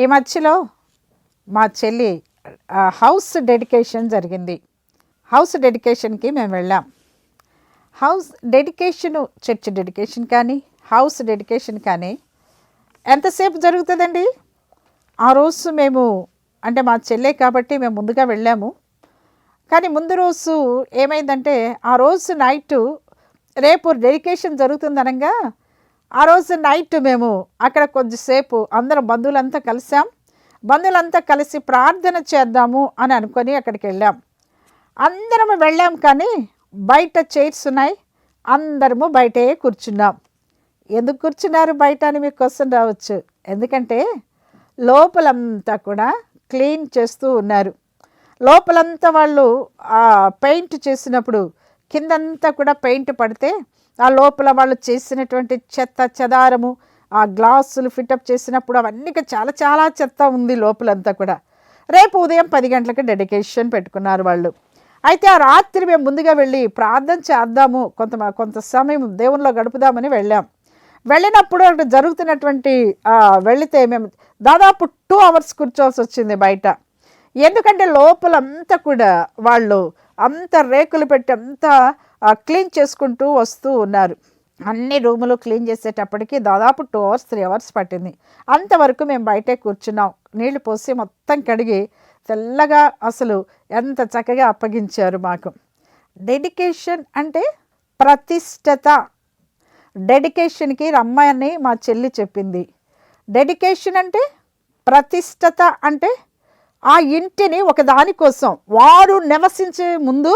ఈ మధ్యలో మా చెల్లి హౌస్ డెడికేషన్ జరిగింది. హౌస్ డెడికేషన్కి మేము వెళ్ళాం. హౌస్ డెడికేషన్ చర్చ్ డెడికేషన్ కానీ హౌస్ డెడికేషన్ కానీ ఎంతసేపు జరుగుతుందండి? ఆ రోజు మేము అంటే మా చెల్లె కాబట్టి మేము ముందుగా వెళ్ళాము. కానీ ముందు రోజు ఏమైందంటే ఆ రోజు నైట్ రేపు డెడికేషన్ జరుగుతుందనగా ఆ రోజు నైట్ మేము అక్కడ కొద్దిసేపు అందరం బంధువులంతా కలిసాం బంధువులంతా కలిసి ప్రార్థన చేద్దాము అని అనుకొని అక్కడికి వెళ్ళాం. అందరము వెళ్ళాం కానీ బయట చైర్స్ ఉన్నాయి. అందరము బయటే కూర్చున్నాం. ఎందుకు కూర్చున్నారు బయట అని మీకు క్వశ్చన్ రావచ్చు. ఎందుకంటే లోపలంతా కూడా క్లీన్ చేస్తూ ఉన్నారు. లోపలంతా వాళ్ళు పెయింట్ చేసినప్పుడు కిందంతా కూడా పెయింట్ పడితే ఆ లోపల వాళ్ళు చేసినటువంటి చెత్త చెదారము ఆ గ్లాసులు ఫిటప్ చేసినప్పుడు అవన్నీ చాలా చాలా చెత్త ఉంది లోపలంతా కూడా. రేపు ఉదయం పది గంటలకు డెడికేషన్ పెట్టుకున్నారు వాళ్ళు. అయితే ఆ రాత్రి మేము ముందుగా వెళ్ళి ప్రార్థన చేద్దాము. కొంత కొంత సమయం దేవునిలో గడుపుదామని వెళ్ళాం. వెళ్ళినప్పుడు అక్కడ జరుగుతున్నటువంటి వెళితే మేము దాదాపు టూ అవర్స్ కూర్చోవాల్సి వచ్చింది బయట. ఎందుకంటే లోపలంతా కూడా వాళ్ళు అంత రేకులు పెట్టి అంతా క్లీన్ చేసుకుంటూ వస్తూ ఉన్నారు. అన్ని రూములు క్లీన్ చేసేటప్పటికి దాదాపు టూ అవర్స్ త్రీ అవర్స్ పట్టింది. అంతవరకు మేము బయటే కూర్చున్నాం. నీళ్ళు పోసి మొత్తం కడిగి తెల్లగా అసలు ఎంత చక్కగా అప్పగించారు మాకు. డెడికేషన్ అంటే ప్రతిష్టత. డెడికేషన్కి రమ్మని మా చెల్లి చెప్పింది. డెడికేషన్ అంటే ప్రతిష్టత అంటే ఆ ఇంటిని ఒకదాని కోసం వారు నివసించే ముందు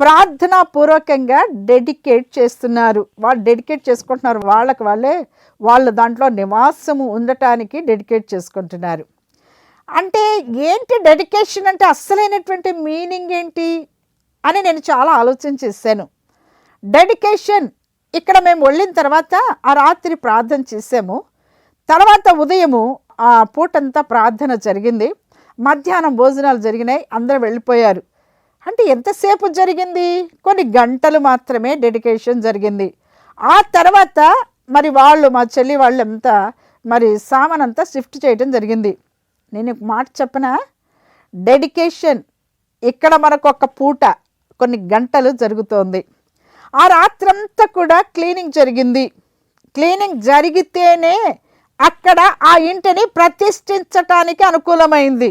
ప్రార్థనా పూర్వకంగా డెడికేట్ చేస్తున్నారు. వాళ్ళు డెడికేట్ చేసుకుంటున్నారు. వాళ్ళకి వాళ్ళే వాళ్ళు దాంట్లో నివాసము ఉండటానికి డెడికేట్ చేసుకుంటున్నారు. అంటే ఏంటి డెడికేషన్ అంటే అస్సలైనటువంటి మీనింగ్ ఏంటి అని నేను చాలా ఆలోచన చేశాను. డెడికేషన్ ఇక్కడ మేము వెళ్ళిన తర్వాత ఆ రాత్రి ప్రార్థన చేసాము తర్వాత ఉదయము ఆ పూటంతా ప్రార్థన జరిగింది. మధ్యాహ్నం భోజనాలు జరిగినాయి. అందరూ వెళ్ళిపోయారు. అంటే ఎంతసేపు జరిగింది? కొన్ని గంటలు మాత్రమే డెడికేషన్ జరిగింది. ఆ తర్వాత మరి వాళ్ళు మా చెల్లి వాళ్ళంతా మరి సామాన్ అంతా షిఫ్ట్ చేయడం జరిగింది. నేను ఒక మాట చెప్పనా? డెడికేషన్ ఇక్కడ మనకు ఒక పూట కొన్ని గంటలు జరుగుతోంది. ఆ రాత్రంతా కూడా క్లీనింగ్ జరిగింది. క్లీనింగ్ జరిగితేనే అక్కడ ఆ ఇంటిని ప్రతిష్ఠించటానికి అనుకూలమైంది.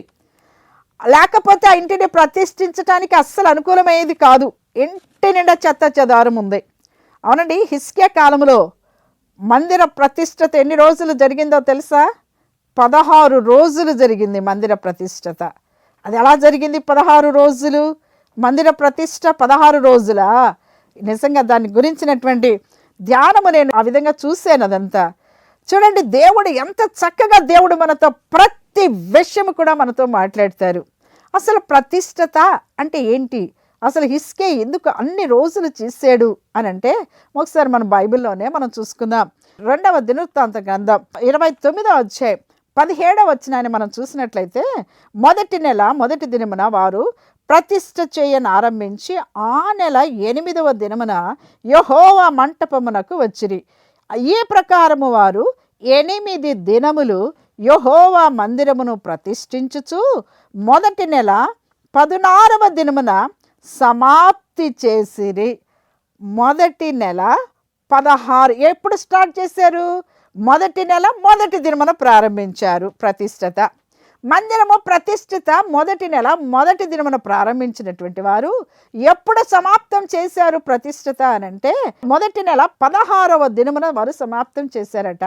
లేకపోతే ఆ ఇంటిని ప్రతిష్ఠించడానికి అస్సలు అనుకూలమయ్యేది కాదు. ఇంటి నిండా చెత్త చెదారం ఉంది. అవునండి హిస్కే కాలంలో మందిర ప్రతిష్టత ఎన్ని రోజులు జరిగిందో తెలుసా? పదహారు రోజులు జరిగింది మందిర ప్రతిష్టత అది ఎలా జరిగింది పదహారు రోజులు? మందిర ప్రతిష్ట పదహారు రోజులా? నిజంగా దాని గురించినటువంటి ధ్యానము నేను ఆ విధంగా చూశాను అదంతా. చూడండి దేవుడు ఎంత చక్కగా దేవుడు మనతో ప్రతి విషయము కూడా మనతో మాట్లాడతారు. అసలు ప్రతిష్టత అంటే ఏంటి? అసలు హిస్కే ఎందుకు అన్ని రోజులు చేసాడు అని అంటే ఒకసారి మన బైబిల్లోనే మనం చూసుకుందాం. రెండవ దినవృత్తాంత గ్రంథం ఇరవై తొమ్మిదవ అధ్యాయం పదిహేడవ వచ్చినాయని మనం చూసినట్లయితే మొదటి నెల మొదటి దినమున వారు ప్రతిష్ట చేయని ఆరంభించి ఆ నెల ఎనిమిదవ దినమున యహోవా మంటపమునకు వచ్చిరి. ఈ ప్రకారము వారు ఎనిమిది దినములు యహోవా మందిరమును ప్రతిష్ఠించుచు మొదటి నెల పదునారవ దినమున సమాప్తి చేసిరి. మొదటి నెల పదహారు ఎప్పుడు స్టార్ట్ చేశారు? మొదటి నెల మొదటి దినమున ప్రారంభించారు ప్రతిష్టత మందిరము ప్రతిష్ఠిత మొదటి నెల మొదటి దినమున ప్రారంభించినటువంటి వారు ఎప్పుడు సమాప్తం చేశారు ప్రతిష్ఠిత అని అంటే మొదటి నెల పదహారవ దినమున వారు సమాప్తం చేశారట.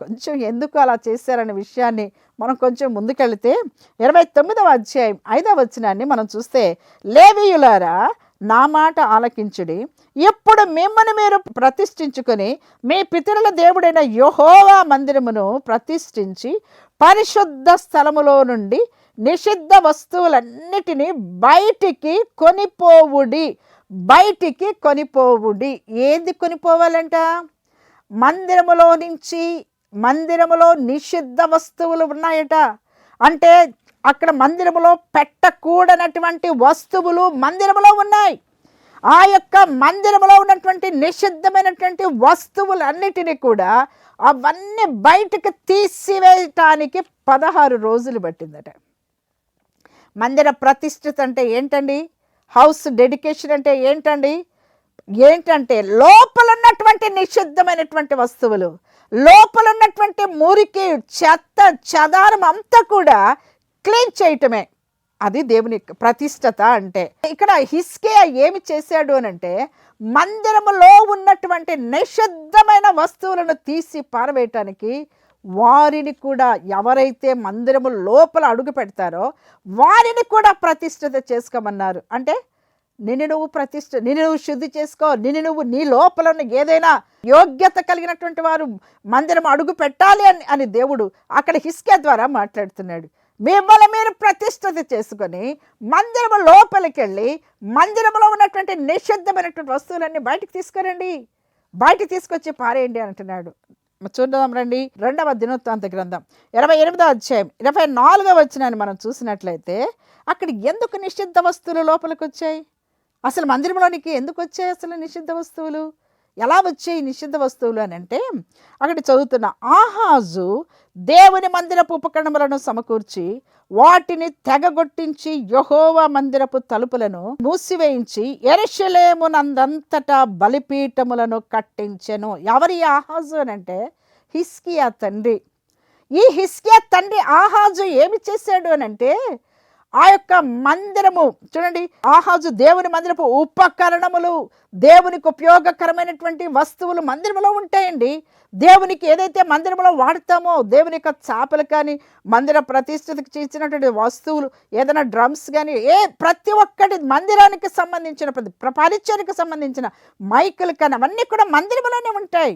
కొంచెం ఎందుకు అలా చేశారనే విషయాన్ని మనం కొంచెం ముందుకెళితే ఇరవై తొమ్మిదవ అధ్యాయం ఐదవ వచనాన్ని మనం చూస్తే లేవీయులారా నా మాట ఆలకించుడి. ఇప్పుడు మిమ్మల్ని మీరు ప్రతిష్ఠించుకొని మీ పితరుల దేవుడైన యహోవా మందిరమును ప్రతిష్ఠించి పరిశుద్ధ స్థలములో నుండి నిషిద్ధ వస్తువులన్నిటినీ బయటికి కొనిపోవుడి. బయటికి కొనిపోవుడి. ఏది కొనిపోవాలంట? మందిరములో నుంచి మందిరములో నిషిద్ధ వస్తువులు ఉన్నాయట. అంటే అక్కడ మందిరములో పెట్టకూడనటువంటి వస్తువులు మందిరములో ఉన్నాయి. ఆ యొక్క మందిరములో ఉన్నటువంటి నిషిద్ధమైనటువంటి వస్తువులన్నిటినీ కూడా అవన్నీ బయటకు తీసివేయటానికి పదహారు రోజులు పట్టిందట. మందిర ప్రతిష్ఠిత అంటే ఏంటండి? హౌస్ డెడికేషన్ అంటే ఏంటండి? ఏంటంటే లోపల ఉన్నటువంటి నిషిద్ధమైనటువంటి వస్తువులు. లోపల ఉన్నటువంటి మురికి చెత్త చదారం అంతా కూడా క్లీన్ చేయటమే. అది దేవుని ప్రతిష్టత అంటే. ఇక్కడ హిస్కే ఏమి చేశాడు అని అంటే మందిరములో ఉన్నటువంటి నిషిద్ధమైన వస్తువులను తీసి పారవేయటానికి వారిని కూడా ఎవరైతే మందిరము లోపల అడుగు పెడతారో వారిని కూడా ప్రతిష్ఠిత చేసుకోమన్నారు. అంటే నిన్ను నువ్వు ప్రతిష్ఠ నిన్ను నువ్వు శుద్ధి చేసుకో నిన్ను నువ్వు నీ లోపల ఉన్న ఏదైనా యోగ్యత కలిగినటువంటి వారు మందిరం అడుగు పెట్టాలి అని అని దేవుడు అక్కడ హిస్కే ద్వారా మాట్లాడుతున్నాడు. మిమ్మల్ని మీరు ప్రతిష్ఠిత చేసుకొని మందిరము లోపలికి వెళ్ళి మందిరంలో ఉన్నటువంటి నిషిద్ధమైనటువంటి వస్తువులన్నీ బయటకు తీసుకురండి. బయటకు తీసుకొచ్చి పారేయండి అంటున్నాడు. చూద్దాం రండి. రెండవ దినోత్తాంత గ్రంథం. ఇరవై ఎనిమిదో అధ్యాయం. ఇరవై నాలుగవ వచ్చినాన్ని మనం చూసినట్లయితే అక్కడ ఎందుకు నిషిద్ధ వస్తువులు లోపలికి వచ్చాయి అసలు మందిరంలోనికి ఎందుకు వచ్చాయి అసలు నిషిద్ధ వస్తువులు? ఎలా వచ్చాయి నిషిద్ధ వస్తువులు అని అంటే అక్కడ చదువుతున్న ఆహాజు దేవుని మందిరపు ఉపకరణములను సమకూర్చి వాటిని తెగగొట్టించి యహోవా మందిరపు తలుపులను మూసివేయించి ఎరషలేమునందంతటా బలిపీఠములను కట్టించెను. ఎవరి ఆహాజు అని అంటే హిస్కియా తండ్రి. ఈ హిస్కియా తండ్రి ఆహాజు ఏమి చేశాడు అని అంటే ఆ యొక్క మందిరము చూడండి ఆహాజు దేవుని మందిరపు ఉపకరణములు దేవునికి ఉపయోగకరమైనటువంటి వస్తువులు మందిరంలో ఉంటాయండి. దేవునికి ఏదైతే మందిరంలో వాడతామో దేవుని యొక్క చాపలు కానీ మందిర ప్రతిష్ఠతకు చేసినటువంటి వస్తువులు ఏదైనా డ్రమ్స్ కానీ ఏ ప్రతి ఒక్కటి మందిరానికి సంబంధించిన ప్రతి పరిచయకు సంబంధించిన మైకులు కానీ అవన్నీ కూడా మందిరంలోనే ఉంటాయి.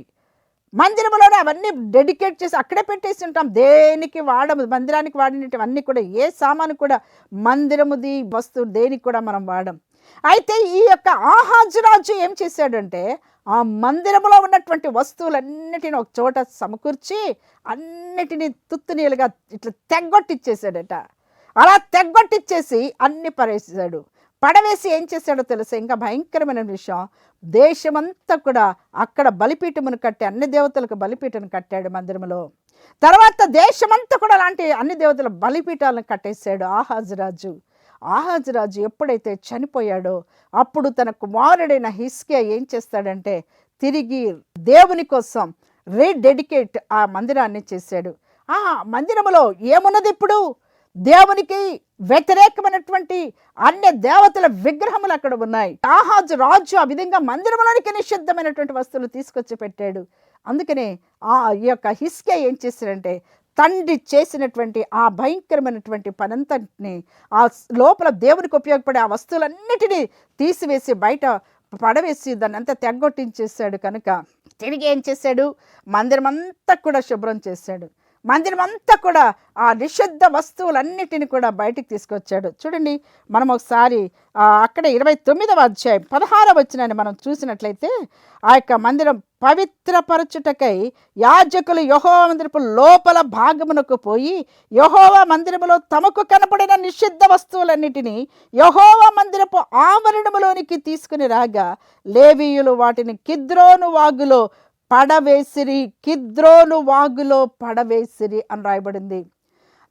మందిరంలోనే అవన్నీ డెడికేట్ చేసి అక్కడే పెట్టేసి ఉంటాం. దేనికి వాడము మందిరానికి వాడినవన్నీ కూడా ఏ సామాను కూడా మందిరముది వస్తువు దేనికి కూడా మనం వాడం. అయితే ఈ యొక్క ఆహాజురాజు ఏం చేశాడంటే ఆ మందిరంలో ఉన్నటువంటి వస్తువులన్నిటిని ఒక చోట సమకూర్చి అన్నిటినీ తుత్తునీలుగా ఇట్లా తెగ్గొట్టిచ్చేసాడట అలా తెగ్గొట్టిచ్చేసి అన్ని పరేసాడు పడవేసి ఏం చేశాడో తెలుసా? ఇంకా భయంకరమైన విషయం. దేశమంతా కూడా అక్కడ బలిపీఠమును కట్టి అన్ని దేవతలకు బలిపీఠను కట్టాడు మందిరంలో తర్వాత దేశమంతా కూడా అలాంటి అన్ని దేవతల బలిపీఠాలను కట్టేశాడు ఆహాజరాజు. ఆహాజరాజు ఎప్పుడైతే చనిపోయాడో అప్పుడు తన కుమారుడైన హిస్కియా ఏం చేస్తాడంటే తిరిగి దేవుని కోసం రీడెడికేట్ ఆ మందిరాన్ని చేశాడు. ఆ మందిరములో ఏమున్నది ఇప్పుడు? దేవునికి వ్యతిరేకమైనటువంటి అన్ని దేవతల విగ్రహములు అక్కడ ఉన్నాయి. ఆహాజ్ రాజు ఆ విధంగా మందిరంలోనికి నిషిద్ధమైనటువంటి వస్తువులు తీసుకొచ్చి పెట్టాడు. అందుకనే ఆ యొక్క హిస్కే ఏం చేశాడంటే తండ్రి చేసినటువంటి ఆ భయంకరమైనటువంటి పనంతటిని ఆ లోపల దేవునికి ఉపయోగపడే ఆ వస్తువులన్నిటినీ తీసివేసి బయట పడవేసి దాన్ని అంతా తెగ్గొట్టించేసాడు కనుక తిరిగి ఏం చేశాడు? మందిరం అంతా కూడా శుభ్రం చేశాడు. మందిరం అంతా కూడా ఆ నిషిద్ధ వస్తువులన్నిటిని కూడా బయటికి తీసుకొచ్చాడు. చూడండి మనం ఒకసారి అక్కడ ఇరవై తొమ్మిదవ అధ్యాయం పదహారవ వచ్చినాన్ని మనం చూసినట్లయితే ఆ యొక్క మందిరం పవిత్రపరచుటకై యాజకులు యహోవ మందిరపు లోపల భాగమునకు పోయి యహోవ మందిరములో తమకు కనపడిన నిషిద్ధ వస్తువులన్నిటినీ యహోవ మందిరపు ఆవరణములోనికి తీసుకుని రాగా లేవీయులు వాటిని కిద్రోను వాగులో పడవేసిరి కిద్రోను వాగులో పడవేసిరి అని రాయబడింది.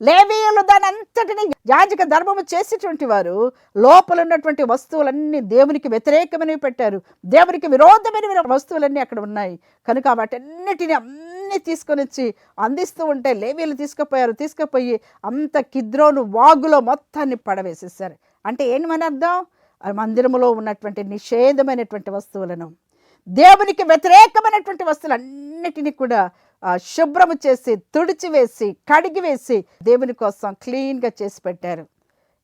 లేవీయులు దానంతటిని యాజక ధర్మము చేసేటువంటి వారు లోపల ఉన్నటువంటి వస్తువులన్నీ దేవునికి వ్యతిరేకమైనవి పెట్టారు. దేవునికి విరోధమైన వస్తువులన్నీ అక్కడ ఉన్నాయి. కనుక వాటన్నిటిని అన్ని తీసుకొని వచ్చి అందిస్తూ ఉంటే లేవీలు తీసుకుపోయారు తీసుకుపోయి అంత కిద్రోను వాగులో మొత్తాన్ని పడవేసేసారు అంటే ఏంటని అర్థం? మందిరంలో మందిరములో ఉన్నటువంటి నిషేధమైనటువంటి వస్తువులను. దేవునికి వ్యతిరేకమైనటువంటి వస్తువులన్నిటినీ కూడా శుభ్రము చేసి తుడిచివేసి కడిగివేసి దేవుని కోసం క్లీన్గా చేసి పెట్టారు.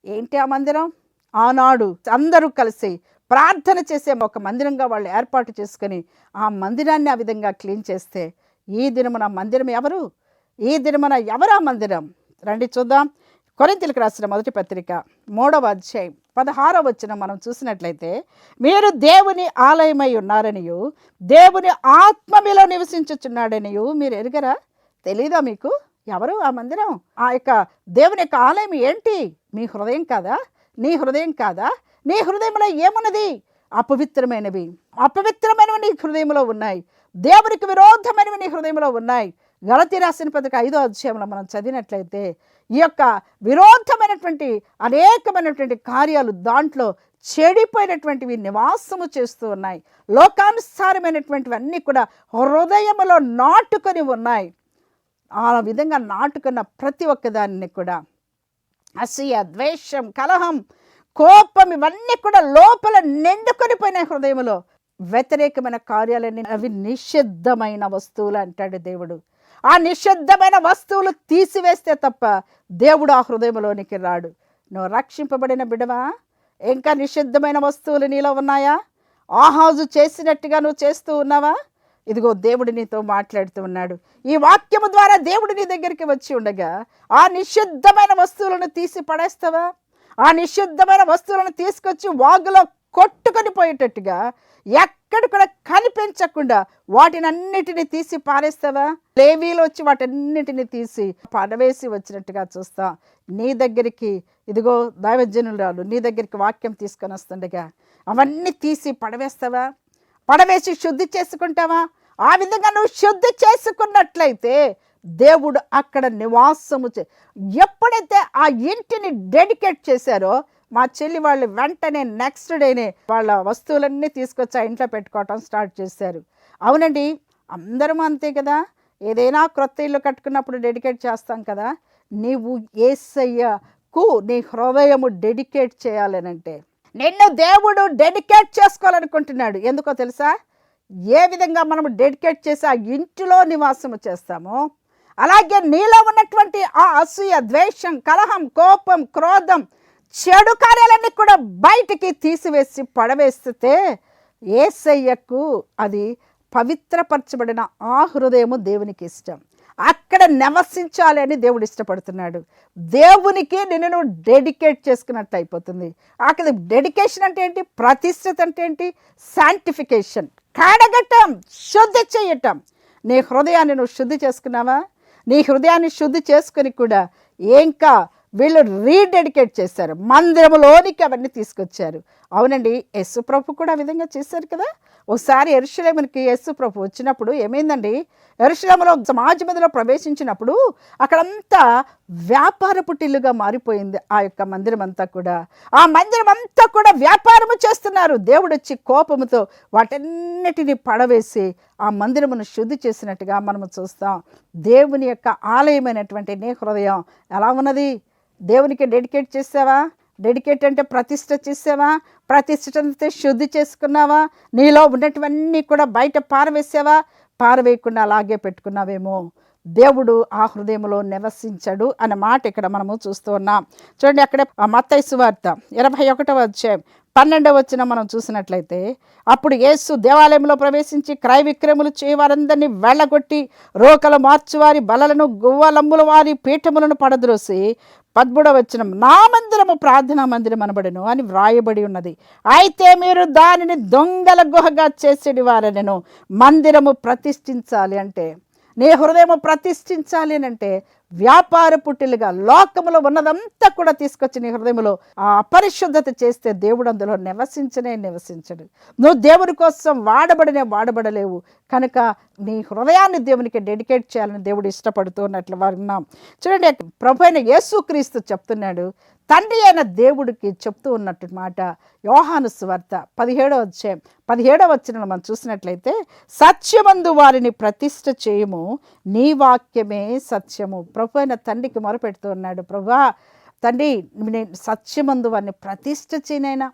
ఏంటి ఆ మందిరం? ఆనాడు అందరూ కలిసి ప్రార్థన చేసే ఒక మందిరంగా వాళ్ళు ఏర్పాటు చేసుకొని ఆ మందిరాన్ని ఆ విధంగా క్లీన్ చేస్తే ఈ దినమున మందిరం ఎవరు? ఈ దినమున ఎవరు ఆ మందిరం? రండి చూద్దాం. కొరింతలకు రాసిన మొదటి పత్రిక మూడవ అధ్యాయం పదహారవ వచ్చిన మనం చూసినట్లయితే మీరు దేవుని ఆలయమై ఉన్నారనియు దేవుని ఆత్మ మీలో నివసించుచున్నాడనియు మీరు ఎరుగరా? తెలీదా మీకు? ఎవరు ఆ మందిరం? ఆ యొక్క దేవుని యొక్క ఆలయం ఏంటి? మీ హృదయం కాదా? నీ హృదయం కాదా? నీ హృదయంలో ఏమున్నది? అపవిత్రమైనవి. అపవిత్రమైనవి నీ హృదయంలో ఉన్నాయి. దేవునికి విరోధమైనవి నీ హృదయంలో ఉన్నాయి. గలతి రాసిన పథక ఐదో అధ్యాయంలో మనం చదివినట్లయితే ఈ యొక్క విరోధమైనటువంటి అనేకమైనటువంటి కార్యాలు దాంట్లో చెడిపోయినటువంటివి నివాసము చేస్తూ ఉన్నాయి. లోకానుసారమైనటువంటివన్నీ కూడా హృదయములో నాటుకొని ఉన్నాయి. ఆ విధంగా నాటుకున్న ప్రతి ఒక్కదాన్ని కూడా. అసూయ ద్వేషం కలహం కోపం ఇవన్నీ కూడా లోపల నిండుకొని పోయిన హృదయంలో వ్యతిరేకమైన కార్యాలన్నీ అవి నిషిద్ధమైన వస్తువులు అంటాడు దేవుడు. ఆ నిషిద్ధమైన వస్తువులు తీసివేస్తే తప్ప దేవుడు ఆ హృదయంలోనికి రాడు. నువ్వు రక్షింపబడిన బిడవా? ఇంకా నిషిద్ధమైన వస్తువులు నీలో ఉన్నాయా? ఆహాజు చేసినట్టుగా నువ్వు చేస్తూ ఉన్నావా? ఇదిగో దేవుడు నీతో మాట్లాడుతూ ఉన్నాడు. ఈ వాక్యము ద్వారా దేవుడు నీ దగ్గరికి వచ్చి ఉండగా ఆ నిషిద్ధమైన వస్తువులను తీసి పడేస్తావా? ఆ నిషిద్ధమైన వస్తువులను తీసుకొచ్చి వాగులో కొట్టుకొని పోయేటట్టుగా ఎక్కడ కూడా కనిపించకుండా వాటిని అన్నిటిని తీసి పారేస్తావా? లేవీలు వచ్చి వాటన్నిటిని తీసి పడవేసి వచ్చినట్టుగా చూస్తా. నీ దగ్గరికి ఇదిగో దైవజనురాలు నీ దగ్గరికి వాక్యం తీసుకొని వస్తుండగా అవన్నీ తీసి పడవేస్తావా? పడవేసి శుద్ధి చేసుకుంటావా? ఆ విధంగా నువ్వు శుద్ధి చేసుకున్నట్లయితే దేవుడు అక్కడ నివాసము చే ఎప్పుడైతే ఆ ఇంటిని డెడికేట్ చేశారో మా చెల్లి వాళ్ళు వెంటనే నెక్స్ట్ డేనే వాళ్ళ వస్తువులన్నీ తీసుకొచ్చి ఆ ఇంట్లో పెట్టుకోవటం స్టార్ట్ చేశారు. అవునండి అందరం అంతే కదా? ఏదైనా క్రొత్త ఇల్లు కట్టుకున్నప్పుడు డెడికేట్ చేస్తాం కదా? నీవు ఏసయ్యకు నీ హృదయము డెడికేట్ చేయాలనంటే. నిన్ను దేవుడు డెడికేట్ చేసుకోవాలనుకుంటున్నాడు. ఎందుకో తెలుసా? ఏ విధంగా మనము డెడికేట్ చేసి ఆ ఇంటిలో నివాసము చేస్తామో అలాగే నీలో ఉన్నటువంటి ఆ అసూయ ద్వేషం కలహం కోపం క్రోధం చెడు కార్యాలన్నీ కూడా బయటికి తీసివేసి పడవేస్తే ఏసయ్యకు అది పవిత్రపరచబడిన ఆ హృదయము దేవునికి ఇష్టం. అక్కడ నివసించాలి అని దేవుడు ఇష్టపడుతున్నాడు. దేవునికి నిన్ను నువ్వు డెడికేట్ చేసుకున్నట్టు అయిపోతుంది. అక్కడ డెడికేషన్ అంటే ఏంటి? ప్రతిష్టత అంటే ఏంటి? శాంటిఫికేషన్ కడగటం శుద్ధి చేయటం. నీ హృదయాన్ని నువ్వు శుద్ధి చేసుకున్నావా? నీ హృదయాన్ని శుద్ధి చేసుకుని కూడా ఇంకా వీళ్ళు రీడెడికేట్ చేశారు. మందిరములోనికి అవన్నీ తీసుకొచ్చారు. అవునండి యస్సు ప్రభు కూడా ఆ విధంగా చేశారు కదా? ఒకసారి ఎరుషులేమునికి యస్సు ప్రభు వచ్చినప్పుడు ఏమైందండి? ఎరుషలేములో సమాజ మందిలో ప్రవేశించినప్పుడు అక్కడంతా వ్యాపార పుట్టిల్లుగా మారిపోయింది ఆ యొక్క మందిరం అంతా కూడా. ఆ మందిరం అంతా కూడా వ్యాపారము చేస్తున్నారు. దేవుడు వచ్చి కోపముతో వాటన్నిటిని పడవేసి ఆ మందిరమును శుద్ధి చేసినట్టుగా మనము చూస్తాం. దేవుని యొక్క ఆలయమైనటువంటి నీ హృదయం ఎలా ఉన్నది? దేవునికి డెడికేట్ చేసావా? డెడికేట్ అంటే ప్రతిష్ట చేసావా? ప్రతిష్టంతో శుద్ధి చేసుకున్నావా? నీలో ఉన్నటువన్నీ కూడా బయట పారవేసావా? పారవేయకుండా అలాగే పెట్టుకున్నావేమో. దేవుడు ఆ హృదయంలో నివసించడు అన్న మాట ఇక్కడ మనము చూస్తూ ఉన్నాం. చూడండి అక్కడే మత్తైసు వార్త ఇరవై ఒకటవ అధ్యాయం. పన్నెండవ వచ్చిన మనం చూసినట్లయితే అప్పుడు యేసు దేవాలయంలో ప్రవేశించి క్రయ విక్రయములు చేయవారందరినీ వెళ్ళగొట్టి రోకలు మార్చివారి బలలను గువ్వలమ్ముల వారి పీఠములను పడద్రోసి పద్మూడవ వచ్చిన నా మందిరము ప్రార్థనా మందిరం అనబడను అని వ్రాయబడి ఉన్నది. అయితే మీరు దానిని దొంగల గుహగా చేసేటి వారనను మందిరము ప్రతిష్ఠించాలి అంటే నీ హృదయము ప్రతిష్ఠించాలి అని అంటే వ్యాపార పుట్టిలుగా లోకములో ఉన్నదంతా కూడా తీసుకొచ్చి నీ హృదయంలో ఆ అపరిశుద్ధత చేస్తే దేవుడు అందులో నివసించనే నివసించడు. నువ్వు దేవుని కోసం వాడబడినే వాడబడలేవు. కనుక నీ హృదయాన్ని దేవునికి డెడికేట్ చేయాలని దేవుడు ఇష్టపడుతున్నట్లు వారు ఉన్నాం చూడండి ప్రభు అయిన యేసుక్రీస్తు చెప్తున్నాడు తండ్రి అయిన దేవుడికి చెప్తూ ఉన్నట్టు మాట యోహాను స్వార్త పదిహేడవ అధ్యాయం. పదిహేడవ వచ్చిన మనం చూసినట్లయితే సత్యమందు వారిని ప్రతిష్ట చేయము నీ వాక్యమే సత్యము. ప్రభు అయిన తండ్రికి మొరపెడుతూ ఉన్నాడు. ప్రభా తండ్రి నేను సత్యమందు వారిని ప్రతిష్ట చేయనైనా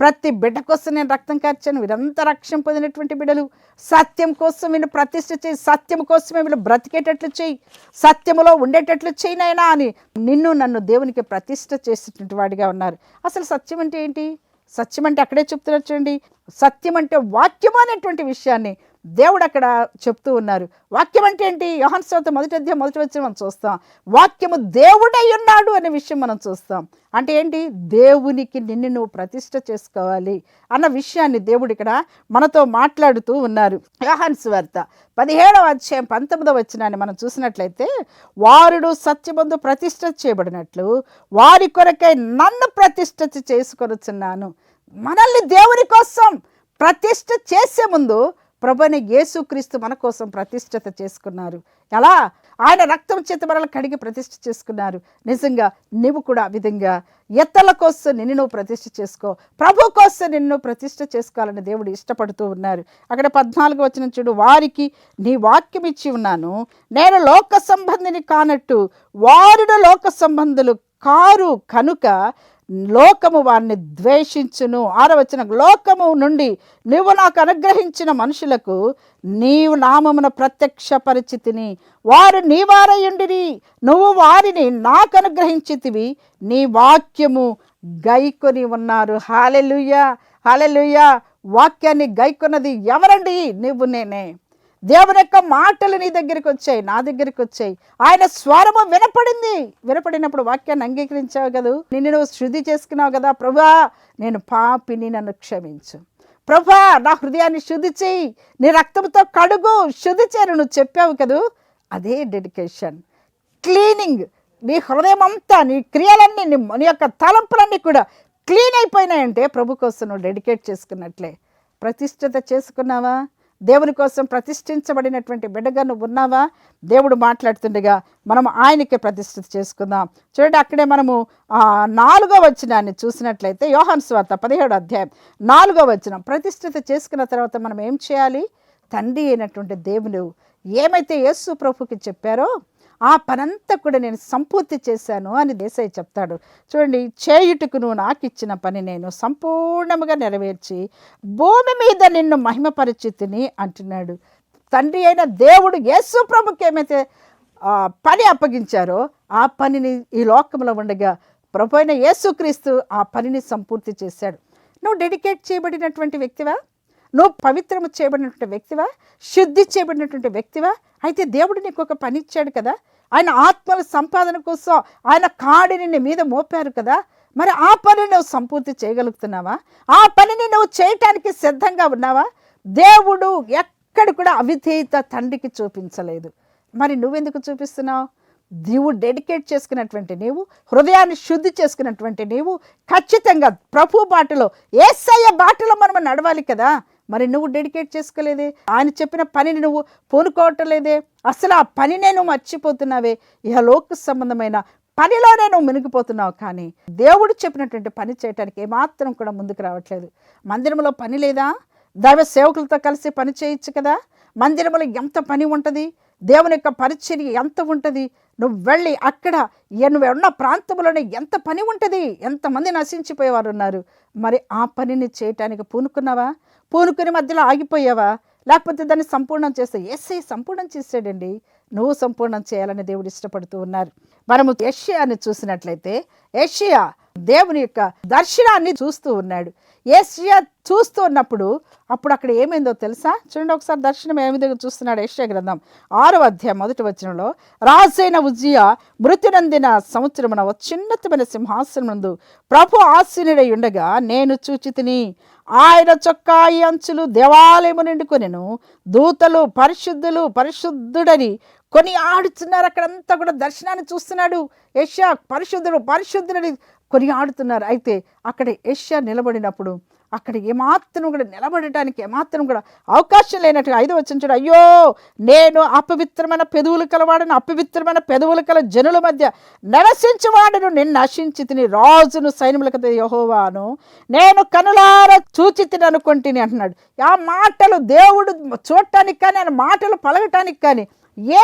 ప్రతి బిడ్డ కోసం నేను రక్తం కార్చాను. వీరంతా రక్షణ పొందినటువంటి బిడ్డలు. సత్యం కోసం వీళ్ళు ప్రతిష్ఠ చేయి. సత్యం కోసమే వీళ్ళు బ్రతికేటట్లు చేయి. సత్యములో ఉండేటట్లు చేయనైనా అని నిన్ను నన్ను దేవునికి ప్రతిష్ఠ చేసేటువంటి వాడిగా ఉన్నారు. అసలు సత్యం అంటే ఏంటి? సత్యం అంటే అక్కడే చెప్తున్నారు చూడండి. సత్యం అంటే వాక్యము అనేటువంటి విషయాన్ని దేవుడు అక్కడ చెప్తూ ఉన్నారు. వాక్యం అంటే ఏంటి యోహన్ స్తోత్రం మొదటి అధ్యాయం మొదటి వచ్చి మనం చూస్తాం. వాక్యము దేవుడై ఉన్నాడు అనే విషయం మనం చూస్తాం. అంటే ఏంటి? దేవునికి నిన్ను నువ్వు ప్రతిష్ట చేసుకోవాలి అన్న విషయాన్ని దేవుడు ఇక్కడ మనతో మాట్లాడుతూ ఉన్నారు. యోహన్ స్వార్త పదిహేడవ అధ్యాయం పంతొమ్మిదవ వచ్చినాన్ని మనం చూసినట్లయితే వారుడు సత్యబంధు ప్రతిష్ట చేయబడినట్లు వారి కొరకై నన్ను ప్రతిష్ట చేసుకొనుచున్నాను. మనల్ని దేవుని కోసం ప్రతిష్ట చేసే ముందు ప్రభుని యేసుక్రీస్తు మన కోసం ప్రతిష్టత చేసుకున్నారు. ఎలా? ఆయన రక్తం చేత మనల్ని కడిగి ప్రతిష్ఠ చేసుకున్నారు. నిజంగా నువ్వు కూడా ఆ విధంగా ఎత్తల కోసం నిన్ను నువ్వు ప్రతిష్ఠ చేసుకో. ప్రభు కోసం నిన్ను ప్రతిష్ఠ చేసుకోవాలని దేవుడు ఇష్టపడుతూ ఉన్నారు. అక్కడ పద్నాలుగు వచ్చిన చూడు. వారికి నీ వాక్యం ఇచ్చి ఉన్నాను. నేను లోక సంబంధిని కానట్టు వారుడు లోక సంబంధులు కారు కనుక లోకము వారిని ద్వేషించును. ఆరవచన లోకము నుండి నువ్వు నాకు అనుగ్రహించిన మనుషులకు నీవు నామమున ప్రత్యక్ష పరిచితిని వారు నీ వారయుండిరి. నువ్వు వారిని నాకు అనుగ్రహించితివి. నీ వాక్యము గైకొని ఉన్నారు. హాలెలుయ్య హాలెలుయ్య వాక్యాన్ని గైకొన్నది ఎవరండి? నువ్వు నేనే. దేవుని యొక్క మాటలు నీ దగ్గరికి వచ్చాయి నా దగ్గరికి వచ్చాయి. ఆయన స్వరము వినపడింది. వినపడినప్పుడు వాక్యాన్ని అంగీకరించావు కదా? నిన్ను నువ్వు శుద్ధి చేసుకున్నావు కదా ప్రభా నేను పాపిని నన్ను క్షమించు. ప్రభా నా హృదయాన్ని శుద్ధి చేయి నీ రక్తంతో కడుగు. శుద్ధి చేయను నువ్వు చెప్పావు కదూ? అదే డెడికేషన్. క్లీనింగ్. నీ హృదయం అంతా నీ క్రియలన్నీ నీ నీ యొక్క తలంపులన్నీ కూడా క్లీన్ అయిపోయినాయంటే ప్రభు కోసం నువ్వు డెడికేట్ చేసుకున్నట్లే. ప్రతిష్ఠత చేసుకున్నావా? దేవుని కోసం ప్రతిష్ఠించబడినటువంటి బిడ్డగా నువ్వు ఉన్నావా? దేవుడు మాట్లాడుతుండగా మనం ఆయనకే ప్రతిష్ఠిత చేసుకుందాం. చూడండి అక్కడే మనము నాలుగో వచనాన్ని చూసినట్లయితే యోహాన్ స్వార్త పదిహేడు అధ్యాయం నాలుగో వచనం. ప్రతిష్ఠిత చేసుకున్న తర్వాత మనం ఏం చేయాలి? తండ్రి అయినటువంటి దేవుడు ఏమైతే యేసు ప్రభుకి చెప్పారో ఆ పనంతా కూడా నేను సంపూర్తి చేశాను అని దేశాయి చెప్తాడు. చూడండి చేయుటకు నువ్వు నాకు ఇచ్చిన పని నేను సంపూర్ణముగా నెరవేర్చి భూమి మీద నిన్ను మహిమపరిచితిని అంటున్నాడు. తండ్రి అయిన దేవుడు యేసు ప్రభుకి ఏమైతే పని అప్పగించారో ఆ పనిని ఈ లోకంలో ఉండగా ప్రభు అయిన యేసుక్రీస్తు ఆ పనిని సంపూర్తి చేశాడు. నువ్వు డెడికేట్ చేయబడినటువంటి వ్యక్తివా? నువ్వు పవిత్రము చేయబడినటువంటి వ్యక్తివా? శుద్ధి చేయబడినటువంటి వ్యక్తివా? అయితే దేవుడు నీకు ఒక పని ఇచ్చాడు కదా? ఆయన ఆత్మల సంపాదన కోసం ఆయన కాడిని నీ మీద మోపారు కదా? మరి ఆ పని నువ్వు సంపూర్తి చేయగలుగుతున్నావా? ఆ పనిని నువ్వు చేయటానికి సిద్ధంగా ఉన్నావా? దేవుడు ఎక్కడ కూడా అవిధేయత తండ్రికి చూపించలేదు. మరి నువ్వెందుకు చూపిస్తున్నావు? నీవు డెడికేట్ చేసుకున్నటువంటి నీవు హృదయాన్ని శుద్ధి చేసుకున్నటువంటి నీవు ఖచ్చితంగా ప్రభు బాటలో ఏసయ్య బాటలో మనం నడవాలి కదా? మరి నువ్వు డెడికేట్ చేసుకోలేదే? ఆయన చెప్పిన పనిని నువ్వు పూనుకోవటం లేదే అసలు ఆ పనినే నువ్వు మర్చిపోతున్నావే? ఇహ లోక సంబంధమైన పనిలోనే నువ్వు మునిగిపోతున్నావు కానీ దేవుడు చెప్పినటువంటి పని చేయటానికి ఏమాత్రం కూడా ముందుకు రావట్లేదు. మందిరంలో పని లేదా? దైవ సేవకులతో కలిసి పని చేయొచ్చు కదా? మందిరంలో ఎంత పని ఉంటుంది? దేవుని యొక్క పరిచర్య ఎంత ఉంటుంది? నువ్వు వెళ్ళి అక్కడ ఏ- నువ్వు ఉన్న ప్రాంతంలోనే ఎంత పని ఉంటుంది? ఎంతమంది నశించిపోయేవారు ఉన్నారు మరి ఆ పనిని చేయటానికి పూనుకున్నావా? పూనుకుని మధ్యలో ఆగిపోయావా? లేకపోతే దాన్ని సంపూర్ణం చేస్తే ఎస్ఐ సంపూర్ణం చేసాడండి నువ్వు సంపూర్ణం చేయాలని దేవుడు ఇష్టపడుతూ ఉన్నారు. మనము ఏషియాని చూసినట్లయితే ఏషియా దేవుని యొక్క దర్శనాన్ని చూస్తూ ఉన్నాడు. ఏషియా చూస్తూ ఉన్నప్పుడు అప్పుడు అక్కడ ఏమైందో తెలుసా? చూడండి ఒకసారి దర్శనం ఏ విధంగా చూస్తున్నాడు ఏషియా గ్రంథం. ఆరో అధ్యాయం మొదటి వచనంలో రాజైన ఉజ్జియా మృతి నందిన సంవత్సరమున ఒక చిన్నతమైన సింహాసనం నందు ప్రభు ఆశీనుడై ఉండగా నేను చూచితిని. ఆయన చొక్కాయి అంచులు దేవాలయము నిండుకొనెను దూతలు పరిశుద్ధులు పరిశుద్ధుడని కొని ఆడుతున్నారు. అక్కడంతా కూడా దర్శనాన్ని చూస్తున్నాడు. యష్యా పరిశుద్ధుడు పరిశుద్ధుడని కొని ఆడుతున్నారు. అయితే అక్కడ యష్యా నిలబడినప్పుడు అక్కడ ఏమాత్రం కూడా నిలబడటానికి ఏమాత్రం కూడా అవకాశం లేనట్టుగా ఐదో వచ్చిన చూడు అయ్యో నేను అపవిత్రమైన పెదవులు కలవాడను అపవిత్రమైన పెదవులు కల జనుల మధ్య నివసించువాడను నేను నశించి తిని రాజును సైన్యములకు యహోవాను నేను కనులార చూచి తిని అనుకుంటుని అంటున్నాడు. ఆ మాటలు దేవుడు చూడటానికి కానీ ఆయన మాటలు పలకటానికి కానీ ఏ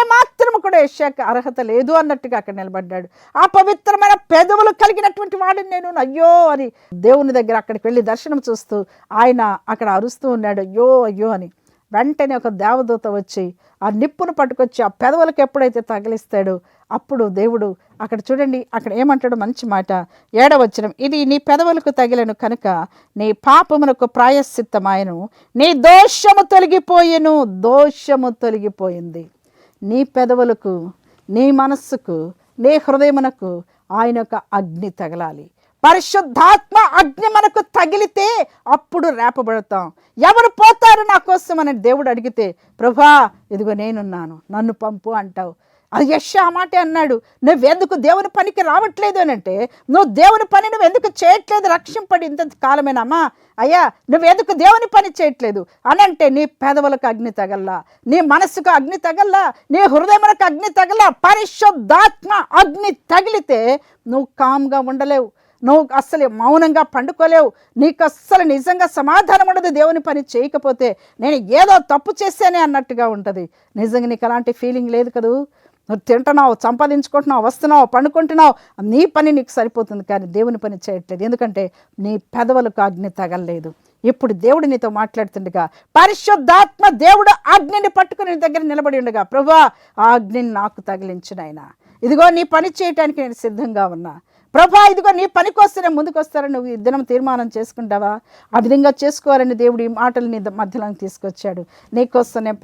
కూడా యశాకి అర్హత లేదు అన్నట్టుగా అక్కడ నిలబడ్డాడు. ఆ పవిత్రమైన పెదవులు కలిగినటువంటి వాడిని నేను అయ్యో అని దేవుని దగ్గర అక్కడికి వెళ్ళి దర్శనం చూస్తూ ఆయన అక్కడ అరుస్తూ ఉన్నాడు. అయ్యో అయ్యో అని వెంటనే ఒక దేవదూత వచ్చి ఆ నిప్పును పట్టుకొచ్చి ఆ పెదవులకు ఎప్పుడైతే తగిలిస్తాడో అప్పుడు దేవుడు అక్కడ చూడండి అక్కడ ఏమంటాడు మంచి మాట. ఏడవచనం ఇది నీ పెదవులకు తగిలను కనుక నీ పాపమునకు ప్రాయశ్చిత్తమాయను. నీ దోషము తొలగిపోయెను దోషము తొలగిపోయింది. నీ పెదవులకు నీ మనస్సుకు నీ హృదయమునకు ఆయన యొక్క అగ్ని తగలాలి. పరిశుద్ధాత్మ అగ్ని మనకు తగిలితే అప్పుడు రేపబడతాం. ఎవరు పోతారు నా కోసం అని దేవుడు అడిగితే ప్రభా ఇదిగో నేనున్నాను నన్ను పంపు అంటావు. అది యశ ఆ మాటే అన్నాడు నువ్వెందుకు దేవుని పనికి రావట్లేదు అని అంటే నువ్వు దేవుని పని నువ్వు ఎందుకు చేయట్లేదు? రక్షింపడి ఇంత కాలమేనమ్మా? అయ్యా నువ్వెందుకు దేవుని పని చేయట్లేదు? అని అంటే నీ పేదవులకు అగ్ని తగల్లా నీ మనస్సుకు అగ్ని తగల్లా నీ హృదయములకు అగ్ని తగల్లా పరిశుద్ధాత్మ అగ్ని తగిలితే నువ్వు కామ్గా ఉండలేవు. నువ్వు అస్సలు మౌనంగా పండుకోలేవు. నీకు అస్సలు నిజంగా సమాధానం ఉండదు దేవుని పని చేయకపోతే. నేను ఏదో తప్పు చేశానే అన్నట్టుగా ఉంటుంది. నిజంగా నీకు అలాంటి ఫీలింగ్ లేదు కదూ? నువ్వు తింటున్నావు సంపాదించుకుంటున్నావు వస్తున్నావు పండుకుంటున్నావు నీ పని నీకు సరిపోతుంది కానీ దేవుని పని చేయట్లేదు. ఎందుకంటే నీ పెదవులకు అగ్ని తగలలేదు. ఇప్పుడు దేవుడు నీతో మాట్లాడుతుండగా పరిశుద్ధాత్మ దేవుడు అగ్నిని పట్టుకుని నీ దగ్గర నిలబడి ఉండగా ప్రభా ఆ అగ్నిని నాకు తగిలించిన ఆయన ఇదిగో నీ పని చేయటానికి నేను సిద్ధంగా ఉన్నా. ప్రభా ఇదిగో నీ పనికి వస్తే నేను ముందుకు వస్తారని నువ్వు ఈ దినం తీర్మానం చేసుకుంటావా? ఆ విధంగా చేసుకోవాలని దేవుడు ఈ మాటలు నీ మధ్యలోకి తీసుకొచ్చాడు. నీకోసం నేను